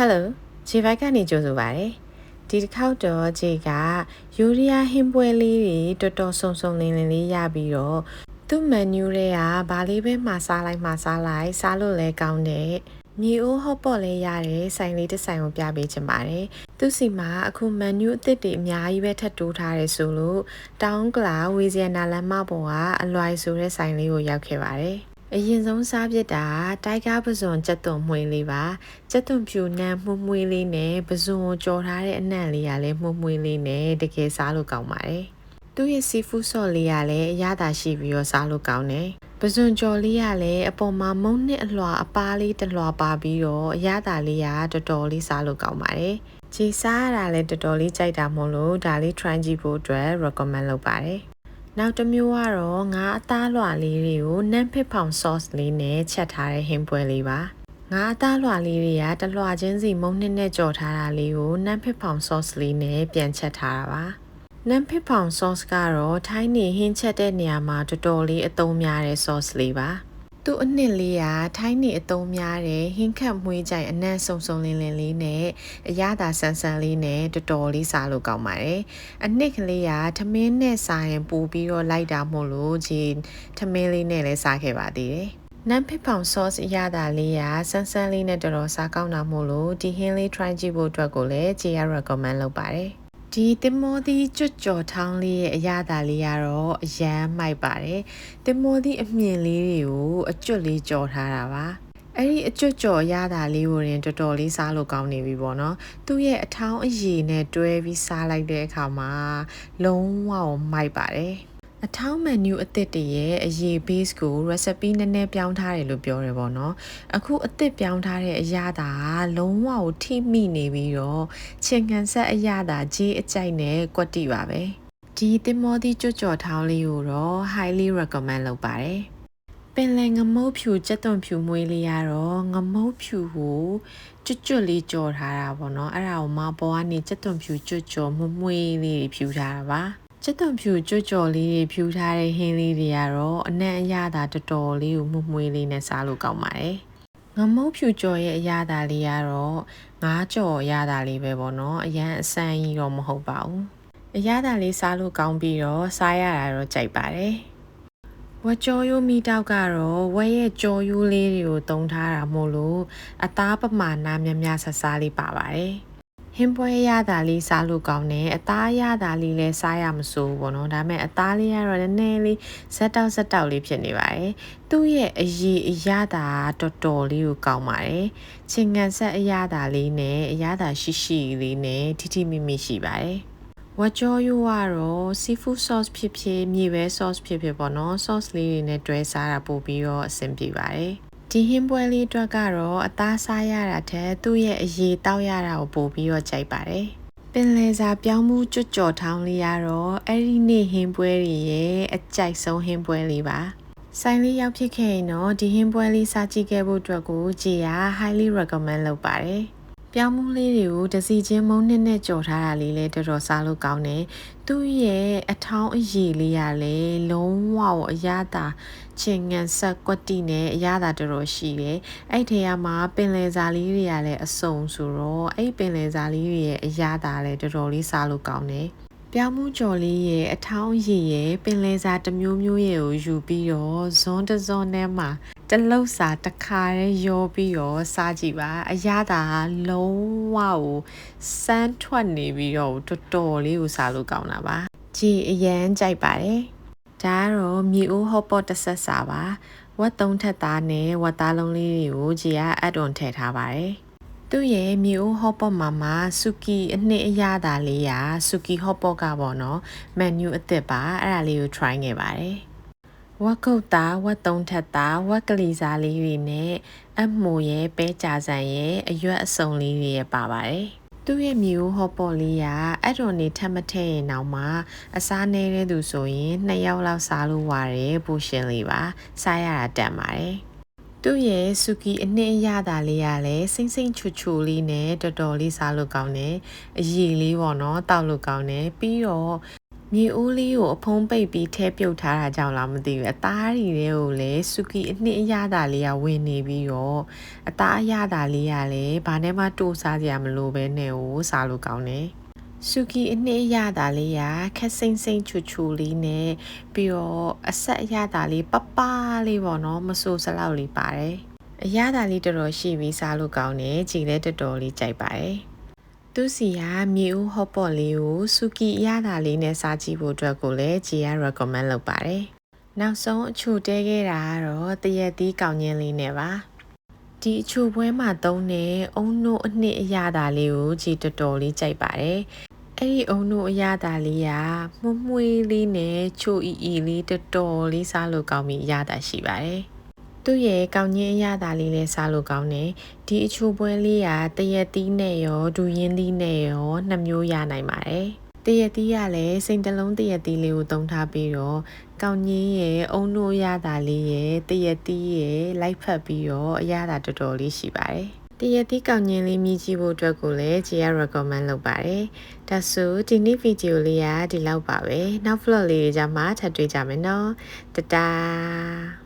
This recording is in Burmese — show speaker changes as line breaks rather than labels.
Hello ဂျေဘိုက်ကနေကြိုဆိုပါရယ်ဒီတစ်ခေါက်တော့ဂျေကယူရီးယားဟင်းပွဲလေးတွေတော်တော်ဆုံဆုံလင်းလင်းလေးရပြီးတော့သူ့မန်နူးတွေကဘာလေးပဲမှာစားလိုက်မှာစားလိုက်စားလို့လဲကောင်းတယ်မြေအိုးဟော့ပေါ့လေးရတယ်ဆိုင်လေးတစ်ဆိုင်ကိုပြပေးချင်ပါတယ်သူစီမှာအခုမန်နူးအသစ်တွေအများကြီးပဲထပ်တိုးထားတယ်ဆိုလို့တောင်းကလာဝီဇီယနာလမ်းမပေါ်ကအလွိုင်ဆိုတဲ့ဆိုင်လေးကိုရောက်ခဲ့ပါတယ် အရင်ဆုံးစားပြစ်တာတိုက်ကားပစွန်ကြက်သွန်မွှေးလေးပါကြက်သွန်ဖြူနံမှုမွှေးလေးနဲ့ပစွန်ကိုကြော်ထားတဲ့အနံ့လေးကလည်းမှုမွှေးလေးနဲ့တကယ်စားလို့ကောင်းပါတယ်သူ့ရဲ့ seafood sauce လေးကလည်းအရသာရှိပြီးတော့စားလို့ကောင်းတယ်ပစွန်ကြော်လေးကလည်းအပေါ်မှာမုံနဲ့အလွှာအပါလေးတလွှာပါပြီးတော့အရသာလေးကတော်တော်လေးစားလို့ကောင်းပါတယ်ခြေစားရတာလည်းတော်တော်လေးကြိုက်တာမို့လို့ဒါလေး try ကြည့်ဖို့အတွက် recommend လုပ်ပါတယ် နောက်တစ်မျိုးကတော့ငါအသားလွှာလေးတွေကိုနန်းဖစ်ဖောင် sauce လေးနဲ့ချက်ထားတဲ့ဟင်းပွဲလေးပါငါအသားလွှာလေးတွေကတလွှာချင်းစီမုံနှစ်နဲ့ကြော်ထားတာလေးကိုနန်းဖစ်ဖောင် sauce လေးနဲ့ပြန်ချက်ထားတာပါနန်းဖစ်ဖောင် sauce ကတော့ထိုင်းနေဟင်းချက်တဲ့နေရာမှာတော်တော်လေးအသုံးများတဲ့ sauce လေးပါ သူ့အနှစ်လေးကထိုင်းနေအသုံးများတဲ့ဟင်းခတ်မွေးကြိုင်အနံ့ဆုံဆုံလင်းလင်းလေးနဲ့အရသာဆန်းဆန်းလေးနဲ့တော်တော်လေးစားလို့ကောင်းပါတယ်။အနှစ်ကလေးကထမင်းနဲ့စားရင်ပိုပြီးတော့လိုက်တာမို့လို့ဒီထမင်းလေးနဲ့လည်းစားခဲ့ပါသေးတယ်။နမ်ဖစ်ဖောင် sauce အရသာလေးကဆန်းဆန်းလေးနဲ့တော်တော်စားကောင်းတာမို့လို့ဒီဟင်းလေး try ကြည့်ဖို့အတွက်ကိုလည်းကြေရ recommend လုပ်ပါတယ်။ ဒီတင်မောသီးကျွတ်ကြော်ထောင်းလေးရဲ့အရသာလေးကတော့အရန်မိုက်ပါတယ်တင်မောသီးအမြင့်လေးတွေကိုအကျွတ်လေးကြော်ထားတာပါအဲ့ဒီအကျွတ်ကြော်ရတာလေးကိုရင်တော်တော်လေးစားလို့ကောင်းနေပြီပေါ့နော်သူ့ရဲ့အထောင်းအရည်နဲ့တွဲပြီးစားလိုက်တဲ့အခါမှာလုံးဝမိုက်ပါတယ် အထောင်းမန်နူအသစ်တည်းရဲ့အရေး base ကို recipe နည်းနည်းပြောင်းထားတယ်လို့ပြောရပေါ့နော်အခုအသစ်ပြောင်းထားတဲ့အရာသာလုံးဝကိုထိမိနေပြီးတော့ချင်ကန်ဆက်အရာသာကြီးအကြိုက်နဲ့ကွက်တိပါပဲဒီတင်မောသီကြွကြော်ထောင်းလေးကိုတော့ highly recommend လုပ်ပါတယ်ပင်လယ်ငမုတ်ဖြူကြက်သွန်ဖြူမွေးလေးရတော့ငမုတ်ဖြူကိုကျွတ်ကျွတ်လေးကြော်ထားတာပေါ့နော်အဲ့ဒါကိုမပေါ်ကနေကြက်သွန်ဖြူကျွတ်ကြော်မွမွေးလေးဖြူထားတာပါ ကျက်သွန်ဖြူကြွကြော်လေးတွေဖြူထားတဲ့ဟင်းလေးတွေကတော့အနံ့အရသာတော်တော်လေးကိုမှုမွေးလေးနဲ့စားလို့ကောင်းပါတယ်ငမုတ်ဖြူကြော်ရဲ့အရသာလေးကတော့ငါးကြော်အရသာလေးပဲပေါ့နော်အရန်အဆန်းကြီးတော့မဟုတ်ပါဘူးအရသာလေးစားလို့ကောင်းပြီးတော့စားရတာတော့ကြိုက်ပါတယ်ဝကြောရိုးမီတောက်ကတော့ဝဲရဲ့ကြော်ရိုးလေးတွေကိုတုံထားတာမို့လို့အသားပမာဏများများဆဆားလေးပါပါတယ် ဟင်းပွဲရတာလေးစားလို့ကောင်းတယ်အသားရတာလေးလည်းစားရမစိုးဘူးပေါ့နော်ဒါပေမဲ့အသားလေးကတော့နည်းနည်းလေးဇက်တောက်ဇက်တောက်လေးဖြစ်နေပါတယ်သူ့ရဲ့အရေးအရသာတော်တော်လေးကိုကောင်းပါတယ်ချင်ငံဆက်အရသာလေးနဲ့အရသာရှိရှိလေးနဲ့ထိထိမိမိရှိပါတယ်ဝကြောရိုးကတော့ seafood sauce ဖြစ်ဖြစ်မြေပဲ sauce ဖြစ်ဖြစ်ပေါ့နော် sauce လေးတွေနဲ့တွဲစားတာပို့ပြီးတော့အဆင်ပြေပါတယ် ဒီဟင်းပွဲလေးအတွက်ကတော့အသားစားရတာထက်သူ့ရဲ့အရေးတောက်ရတာကိုပို့ပြီးတော့ကြိုက်ပါတယ်ပင်လယ်စာပြောင်းမှုကြွကြော်ထောင်းလေးရတော့အဲ့ဒီနေ့ဟင်းပွဲတွေရဲ့အကြိုက်ဆုံးဟင်းပွဲလေးပါဆိုင်လေးရောက်ဖြစ်ခဲ့ရင်တော့ဒီဟင်းပွဲလေးစားကြည့်ခဲ့ဖို့အတွက်ကိုကြည်ရ highly recommend လုပ်ပါတယ် ပြောင်းမှုလေးတွေကိုတစီချင်းမုံနှစ်နဲ့ကြော်ထားတာလေးလည်းတော်တော်စားလို့ကောင်းတယ်။သူ့ရဲ့အထောင်းအရည်လေးကလည်းလုံးဝအရသာချင်ငံဆက်ကွက်တိနဲ့အရသာတော်တော်ရှိတယ်။အဲ့ထဲမှာပင်လယ်စာလေးတွေကလည်းအစုံဆိုတော့အဲ့ပင်လယ်စာလေးတွေရဲ့အရသာလည်းတော်တော်လေးစားလို့ကောင်းတယ်။ပြောင်းမှုကြော်လေးရဲ့အထောင်းရည်ရဲ့ပင်လယ်စာတစ်မျိုးမျိုးရဲ့ကိုယူပြီးတော့ဇွန်တဇွန်ထဲမှာ တလုတ်စာတစ်ခါတည်းရောပြီးတော့စားကြည့်ပါအရသာလုံးဝကိုစမ်းထွက်နေပြီးတော့တော်တော်လေးကိုစားလို့ကောင်းတာပါကြည်အရန်ကြိုက်ပါတယ်ဒါကတော့မြေအိုးဟော့ပေါ့တစ်ဆက်စာပါဝတ်သုံးထက်သားနဲ့ဝတ်သားလုံးလေးတွေကိုကြည်ကအဒွန်ထည့်ထားပါတယ်သူ့ရဲ့မြေအိုးဟော့ပေါ့မှာမှာဆူကီအနှစ်အရသာလေးရာဆူကီဟော့ပေါ့ကပေါ့နော်မန်နူအသစ်ပါအဲ့ဒါလေးကို try ငယ်ပါတယ် ဝက်ကုတ်သားဝက်သုံးထက်သားဝက်ကလေးစားလေးတွေနဲ့အမိုရဲ့ပဲကြာဆန်ရဲ့အရွက်အစုံလေးတွေရပါပါတယ်သူ့ရဲ့မျိုးဟောပေါ်လေးကအဲ့တော်နေထက်မထည့်ရင်တော့မှအစားနေတဲ့သူဆိုရင်နှစ်ယောက်လောက်စားလို့ရတယ်ပူရှင်လေးပါစားရတာတန်ပါတယ်သူ့ရဲ့ဆူကီအနှစ်အရသာလေးကလည်းစိမ့်စိမ့်ချူချူလေးနဲ့တော်တော်လေးစားလို့ကောင်းတယ်အရည်လေးပေါ့နော်တောက်လို့ကောင်းတယ်ပြီးတော့ မြေအိုးလေးကိုအဖုံးပိတ်ပြီးထဲပြုတ်ထားတာကြောင့်လားမသိဘူးအသားရီတွေကိုလည်းစုကီအနှစ်အရသာလေးကဝင်နေပြီးတော့အသားအရသာလေးကလည်းဘာနဲ့မှတိုးစားစရာမလိုပဲနဲ့ကိုစားလို့ကောင်းတယ်စုကီအနှစ်အရသာလေးကခက်စိမ့်စိမ့်ချူချူလေးနဲ့ပြီးတော့အဆက်အရသာလေးပပလေးပေါ့နော်မဆိုးစလောက်လေးပါတယ်အရသာလေးတော်တော်ရှိပြီးစားလို့ကောင်းတယ်ကြည်လည်းတော်တော်လေးကြိုက်ပါတယ် သူစီကမြေဦးဟော့ပေါ့လေးကိုစူကီအရသာလေးနဲ့စားကြည့်ဖို့အတွက်ကိုလည်းဂျီက recommend လုပ်ပါတယ်နောက်ဆုံးအချိုတဲခဲ့တာကတော့တရက်သီးကောင်းချင်းလေးနဲ့ပါဒီအချိုပွဲမှာသုံးတဲ့အုံနို့အနှစ်အရသာလေးကိုကြည်တော်တော်လေးကြိုက်ပါတယ်အဲ့ဒီအုံနို့အရသာလေးကမှုမွှေးလေးနဲ့ချိုအီအီလေးတော်တော်လေးစားလို့ကောင်းပြီးအရသာရှိပါတယ် သူ့ရဲ့ကောင်းချင်းအရသာလေးလည်းစားလို့ကောင်းတယ်ဒီအချိုပွဲလေးကတရက်သီးနဲ့ရောဒူရင်းသီးနဲ့ရောနှစ်မျိုးရနိုင်ပါတယ်တရက်သီးကလည်းစိန်တလုံးတရက်သီးလေးကိုတုံထားပြီးတော့ကောင်းကြီးရဲ့အုံနိုးရတာလေးရဲ့တရက်သီးရဲ့လိုက်ဖက်ပြီးတော့အရသာတော်တော်လေးရှိပါတယ်တရက်သီးကောင်းကြီးလေးမြည်ကြည့်ဖို့အတွက်ကိုလည်းဂျီက recommend လုပ်ပါတယ်ဒါဆိုဒီနေ့ဗီဒီယိုလေးကဒီလောက်ပါပဲနောက် vlog လေးတွေကြမှာထပ်တွေ့ကြမယ်နော်တတား